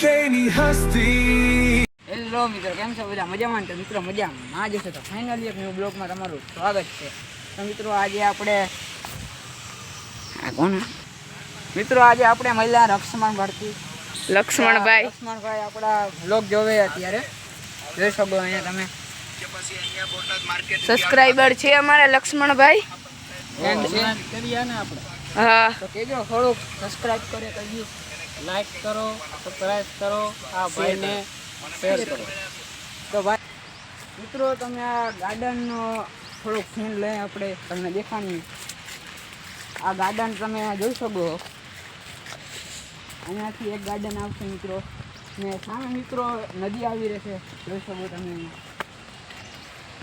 કેની હસ્તી. હેલો મિત્રો કેમ છો બધા? મજામાં ને તો મિત્રો મજામાં. ના જશો તો ફાઇનલી એક ન્યૂ બ્લોગમાં તમારું સ્વાગત છે. તો મિત્રો આજે આપણે આ કોણ? મિત્રો આજે આપણે મહિલા રક્ષમણ ભરતી. લક્ષ્મણભાઈ. લક્ષ્મણભાઈ આપણા બ્લોગ જોવે અત્યારે. જોઈ શકો અહીંયા તમે. સબસ્ક્રાઈબર છે અમારા લક્ષ્મણભાઈ. કરીએ ને આપણે હા. તો કેજો થોડુંક સબસ્ક્રાઇબ કરે કહીએ લાઈક કરો સબસ્ક્રાઈબ કરો, આ ભાઈને શેર કરો. તો ભાઈ, મિત્રો, તમે આ ગાર્ડનનો થોડોક સીન લઈ આપણે તમને દેખાડીએ આ ગાર્ડન તમે જોઈ શકો. અહીંયાથી એક ગાર્ડન આવશે, મિત્રો. ને સામે, મિત્રો, નદી આવી રહેશે જોઈ શકો તમે.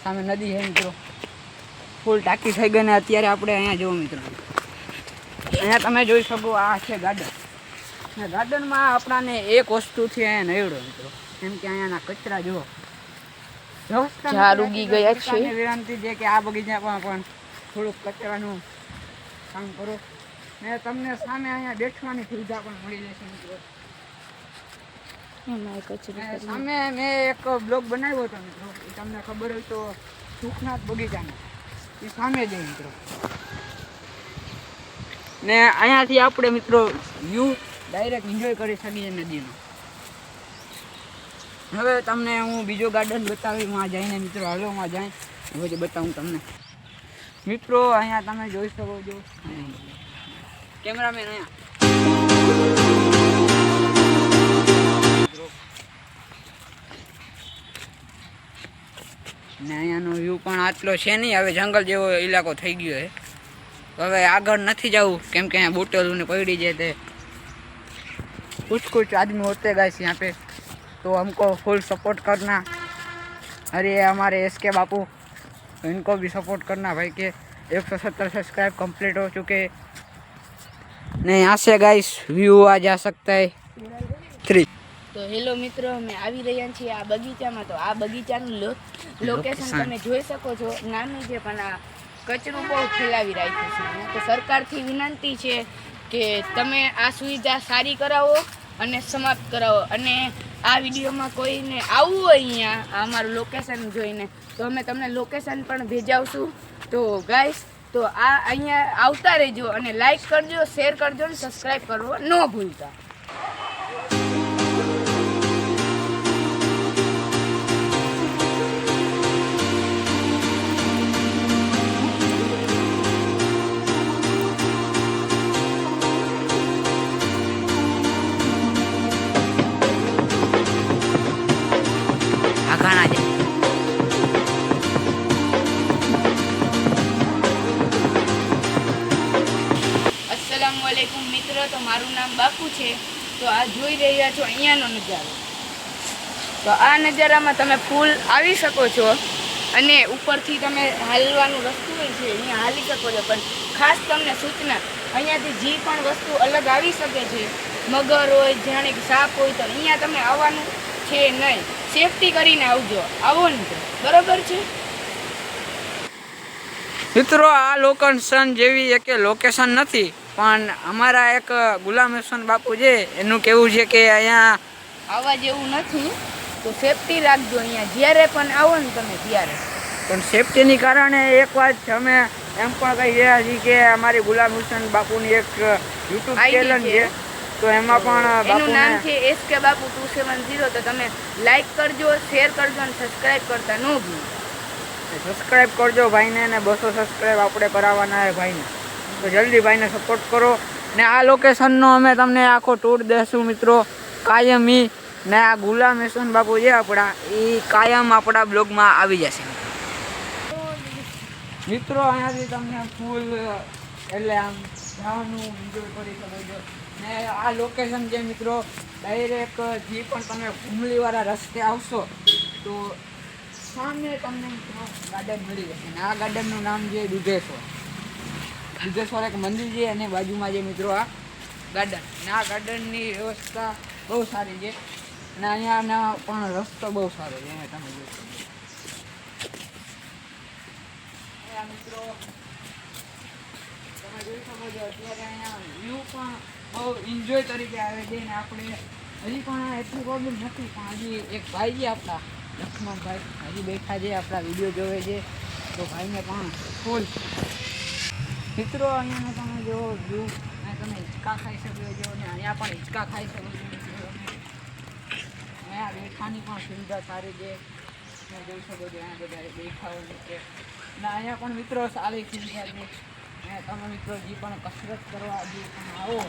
સામે નદી છે, મિત્રો. ફૂલ ટાંકી થઈ ગઈ ને અત્યારે આપણે અહીંયા જોવો મિત્રો. અહીંયા તમે જોઈ શકો આ છે ગાર્ડન. ગાર્ડનમાં આપણાને એક વસ્તુથી અહીંયા નડ્યો મિત્રો કેમ કે અહીંયાના કચરા જુઓ. વ્યવસ્થા નથી ઝાડ ઉગી ગયા છે. વિનંતી છે કે આ બગીચામાં પણ થોડુંક કચરાનું કામ કરો. ને તમને સામે અહીંયા બેઠવાની સુવિધા પણ મળી જશે મિત્રો. સામે મેં એક બ્લોગ બનાવ્યો હતો મિત્રો. તમને ખબર હોય તો સુખનાથ બગીચાનો. એ સામે જ મિત્રો. ને અહીંયાથી આપણે મિત્રો વ્યૂ ડાયરેક્ટ એન્જોય કરી શકીએ નદીનો. હવે તમને હું બીજો ગાર્ડન બતાવી માં જઈને મિત્રો હાલો માં જાય હવે જે બતાવું તમને. મિત્રો, અહીંયા તમે જોઈ શકો છો. કેમેરામેન અહીંયા. ને અહીંયાનો વ્યૂ પણ આટલો છે નહીં, હવે જંગલ જેવો ઇલાકો થઈ ગયો છે. હવે આગળ નથી જવું, કેમ કે અહીંયા બોટલ પડી જાય તે. कुछ कुछ आदमी होते गए यहाँ पे तो हमको फुल सपोर्ट करना अरे ये हमारे एस के बापू इनको भी सपोर्ट करना भाई के एक सौ सत्तर सब्सक्राइब कंप्लीट हो चुके नहीं यहाँ से गाइस व्यू आ जा सकता है थ्री તો હેલો મિત્રો અમે આવી રહ્યા છીએ આ બગીચામાં તો આ બગીચાનું લોકેશન Location. તમે જોઈ શકો છો નાનું છે પણ આ કચરું બહુ ફેલાવી રાખ્યું છે અહીંયા તો સરકારથી વિનંતી છે કે તમે આ સુવિધા સારી કરાવો અને સમાપ્ત કરાવો. અને આ વિડીયોમાં કોઈને આવવું હોય અહીંયા અમારું લોકેશન જોઈને, તો અમે તમને લોકેશન પણ ભેજાવશું. તો ગાઈસ તો આ અહીંયા આવતા રહેજો અને લાઈક કરજો શેર કરજો અને સબસ્ક્રાઈબ કરવો ન ભૂલતા. અસલામ મિત્ર, તો મારું નામ બાપુ છે. તો આ જોઈ રહ્યા છો અહીંયાનો નજારો. તો આ નજારામાં તમે ફૂલ આવી શકો છો અને ઉપરથી તમે હાલવાનું રસ્તું છે, અહીંયા હાલી શકો છો. પણ ખાસ તમને સૂચના, અહીંયાથી જે પણ વસ્તુ અલગ આવી શકે છે, મગર હોય, જાણે કે સાપ હોય, તો અહીંયા તમે આવવાનું છે નહીં. સેફટી કરીને આવજો. આવો ને બરાબર બરોબર છે? મિત્રો, આ લોકેશન જેવી એક લોકેશન નથી. પણ અમારા એક ગુલામ હસન બાપુ છે એનું કેવું છે કે અહીંયા આવવા જેવું નથી તો સેફટી રાખજો અહીંયા. જ્યારે પણ આવો ને તમે ત્યારે. પણ સેફટીની કારણે એક વાત અમે એમ પણ કહી રહ્યા છીએ કે અમારી ગુલામ હુસેન બાપુની એક યુટ્યુબ ચેનલ છે. તો એમાં પણ એનું નામ છે એસ કે બાપુ ટુ સેવન ઝીરો. તો તમે લાઈક કરજો શેર કરજો અને સબસ્ક્રાઇબ કરતા ન ભૂલો. સબસ્ક્રાઇબ કરજો ભાઈને ને બસો સબસ્ક્રાઇબ આપણે કરાવવાના છે ભાઈને. તો જલ્દી ભાઈને સપોર્ટ કરો. ને આ લોકેશનનો અમે તમને આખો ટૂર દેશું મિત્રો. કાયમી ને આ ગુલામ યશવંત બાપુ છે આપણા, એ કાયમ આપણા બ્લોગમાં આવી જશે. મિત્રો, અહીંયાથી તમને ફૂલ એટલે આમ જવાનું એન્જોય કરી શકો છો. ને આ લોકેશન જે મિત્રો ડાયરેક્ટ જે પણ તમે ઘુમલીવાળા રસ્તે આવશો, તો સામે તમને મિત્રો ગાર્ડન મળી જશે. ને આ ગાર્ડનનું નામ જે દુધેશ્વર. દુધેશ્વર એક મંદિર છે અને બાજુમાં જે મિત્રો આ ગાર્ડન. અને આ ગાર્ડનની વ્યવસ્થા બહુ સારી છે. અને અહીંયાના પણ રસ્તો બહુ સારો છે, અહીંયા તમે જોઈ શકો મિત્રો, તમે અત્યારે અહીંયા વ્યૂ પણ બહુ એન્જોય તરીકે આવે છે અને આપણે હજી પણ એટલું પ્રોબ્લેમ નથી, પણ હજી એક ભાઈ છે આપણા, લક્ષ્મણભાઈ. હજી બેઠા છે, આપણા વીડિયો જોવે છે. તો ભાઈને પણ ફૂલ મિત્રો અહીંયાનો તમે જો વ્યૂ તમે હિંચકા ખાઈ શકો છો, અને અહીંયા પણ હિંચકા ખાઈ શકો છો અહીંયા બેઠાની પણ સુવિધા સારી છે. તમે જોઈ શકો છો, અહીંયા બધા બેઠા હોય છે. અને અહીંયા પણ મિત્રો સારી સુવિધા છે. અહીંયા તમે મિત્રો જે પણ કસરત કરવા જે પણ આવો,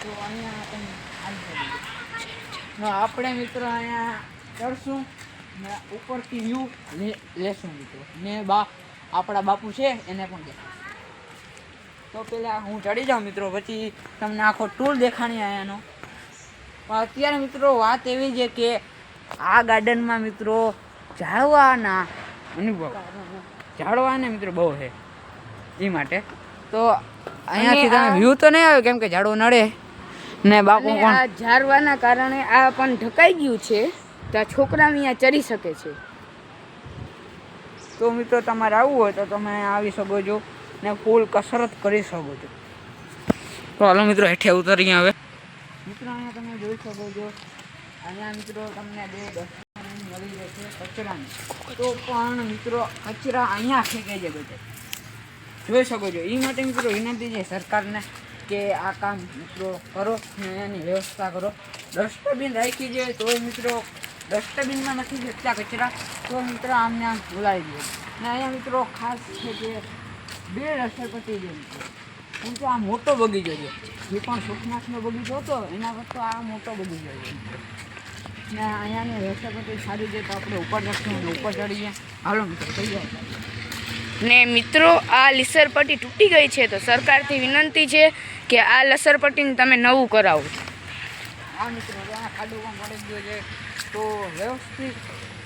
તો અહીંયા તમે આવી શકો આપણે મિત્રો અહીંયા ચડશું ને ઉપરથી વ્યૂ લેશું મિત્રો. ને બા, આપણા બાપુ છે, એને પણ દેખાડશું. તો પેલા હું ચડી જાઉં મિત્રો પછી તમને આખો ટૂર દેખાણી પણ અત્યારે મિત્રો વાત એવી છે કે આ ગાર્ડનમાં મિત્રો જાળવાના અનુભવ. જાળવાને મિત્રો બહુ છે એ માટે. તો અહીંયાથી તમે વ્યૂ તો નહીં આવે કેમ કે ઝાડવો નડે. ને બાપુ પણ ઝાડવાના કારણે આ પણ ઢકાઈ ગયું છે તો છોકરા અહીંયા ચડી શકે છે. તો મિત્રો તમારે આવવું હોય તો તમે આવી શકો છો. ને ફૂલ કસરત કરી શકો છો. તો હાલો મિત્રો હેઠે ઉતરીએ હવે. મિત્રો અહીંયા તમે જોઈ શકો છો. અહીંયા મિત્રો તમને બે ડસ્ટબિન મળી જશે કચરાની. તો પણ મિત્રો કચરા અહીંયા ફેંકે છે બધે. જોઈ શકો છો. એ માટે મિત્રો વિનંતી છે સરકારને કે આ કામ મિત્રો કરો ને એની વ્યવસ્થા કરો. ડસ્ટબિન રાખી જાય તો મિત્રો ડસ્ટબિનમાં નથી જતા કચરા. તો મિત્રો આમને આમ ભૂલાવી દે ને અહીંયા મિત્રો ખાસ છે કે બે રસોઈપતિ છે. મિત્રો કેમ કે આ મોટો બગીચો છે. જે પણ સુખનાથનો બગીચો હતો એના કરતાં આ મોટો બગીચો છે. ને અહીંયાની રસોઈપતિ સારી છે તો આપણે ઉપર જશું ઉપર ચડીએ. હાલો મિત્રો તૈયાર ને મિત્રો આ લસરપટ્ટી તૂટી ગઈ છે તો સરકારથી વિનંતી છે કે આ લસરપટ્ટીને તમે નવું કરાવો. આ મિત્રો આ ખાડો પણ પડી ગયો છે. તો વ્યવસ્થિત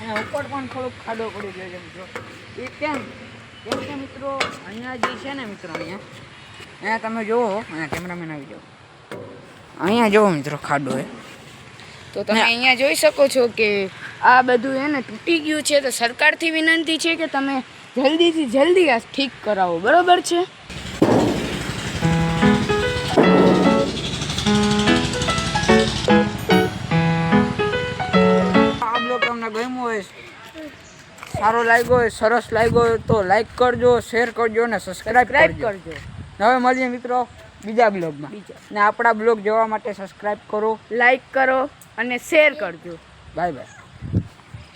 અને ઉપર પણ થોડોક ખાડો પડી ગયો છે મિત્રો. એ કેમ? કેમ કે મિત્રો અહીંયા જે છે ને મિત્રો અહીંયા અહીંયા તમે જુઓ અહીંયા કેમેરામેન આવી જાઓ. અહીંયા જુઓ મિત્રો ખાડો એ. તો તમે અહીંયા જોઈ શકો છો કે આ બધું એને તૂટી ગયું છે. તો સરકારથી વિનંતી છે કે તમે જલ્દીથી જલ્દી આ ઠીક કરાવો. બરાબર છે? સારો લાગ્યો હોય સરસ લાગ્યો હોય તો લાઈક કરજો શેર કરજો અને સબસ્ક્રાઈબ કરજો. હવે મળીએ મિત્રો બીજા બ્લોગમાં ને આપણા બ્લોગ જોવા માટે સબસ્ક્રાઈબ કરો. લાઈક કરો અને શેર કરજો. Bye bye